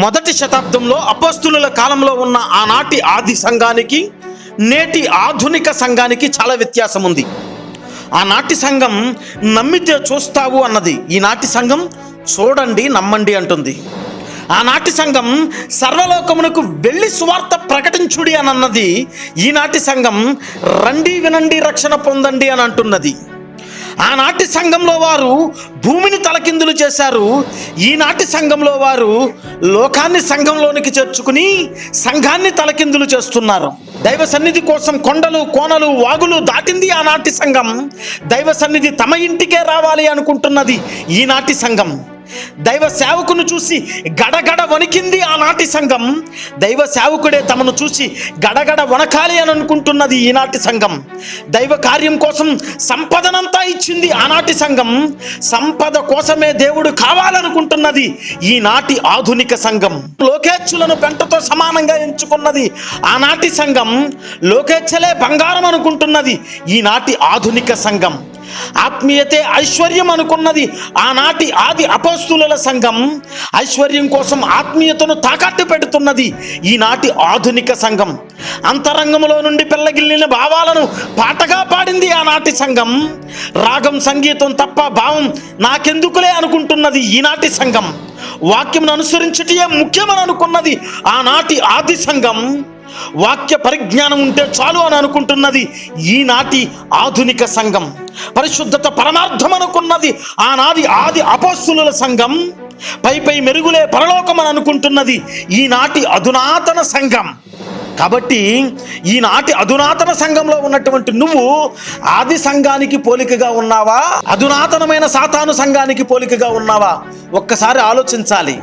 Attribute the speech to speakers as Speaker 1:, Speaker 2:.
Speaker 1: మొదటి శతాబ్దంలో అపస్తుల కాలంలో ఉన్న ఆనాటి ఆది సంఘానికి నేటి ఆధునిక సంఘానికి చాలా వ్యత్యాసం ఉంది ఆనాటి సంఘం నమ్మితే చూస్తావు అన్నది. ఈనాటి సంఘం చూడండి నమ్మండి అంటుంది. ఆనాటి సంఘం సర్వలోకమునకు వెళ్ళి సువార్త ప్రకటించుడి అని అన్నది ఈనాటి సంఘం రండి వినండి రక్షణ పొందండి అని అంటున్నది. ఆనాటి సంఘంలో వారు భూమి తలకిందులు చేశారు. ఈనాటి సంఘంలో వారు లోకాన్ని సంఘంలోనికి చేర్చుకుని సంఘాన్ని తలకిందులు చేస్తున్నారు. దైవ సన్నిధి కోసం కొండలు కోనలు వాగులు దాటింది ఆనాటి సంఘం. దైవ సన్నిధి తమ ఇంటికే రావాలి అనుకుంటున్నది ఈనాటి సంఘం. దైవ సేవకును చూసి గడగడ వణికింది ఆనాటి సంఘం. దైవ సేవకుడే తమను చూసి గడగడ వణకాలి అని అనుకుంటున్నది ఈనాటి సంఘం. దైవ కార్యం కోసం సంపదనంతా ఇచ్చింది ఆనాటి సంఘం. సంపద కోసమే దేవుడు కావాలనుకుంటున్నది ఈనాటి ఆధునిక సంఘం. లోకేచ్చులను పెంటతో సమానంగా ఎంచుకున్నది ఆనాటి సంఘం. లోకేచ్ఛలే బంగారం అనుకుంటున్నది ఈనాటి ఆధునిక సంఘం. ఆత్మీయతే ఐశ్వర్యం అనుకున్నది. ఆనాటి ఆది అపస్తుల సంఘం ఐశ్వర్యం కోసం ఆత్మీయతను తాకట్టు పెడుతున్నది ఈనాటి ఆధునిక సంఘం. అంతరంగంలో నుండి పిల్లగిల్లిన భావాలను పాటగా పాడింది ఆనాటి సంఘం. రాగం సంగీతం తప్ప భావం నాకెందుకులే అనుకుంటున్నది ఈనాటి సంఘం. వాక్యం అనుసరించటే ముఖ్యమని అనుకున్నది ఆనాటి ఆది సంఘం. వాక్య పరిజ్ఞానం ఉంటే చాలు అని అనుకుంటున్నది ఈనాటి ఆధునిక సంఘం. పరిశుద్ధత పరమార్థం అనుకున్నది ఆనాది ఆది అపోస్తుల సంఘం. పై పై మెరుగులే పరలోకం అని అనుకుంటున్నది ఈనాటి అధునాతన సంఘం. కాబట్టి ఈనాటి అధునాతన సంఘంలో ఉన్నటువంటి నువ్వు ఆది సంఘానికి పోలికగా ఉన్నావా? అధునాతనమైన సాతాను సంఘానికి పోలికగా ఉన్నావా? ఒక్కసారి ఆలోచించాలి.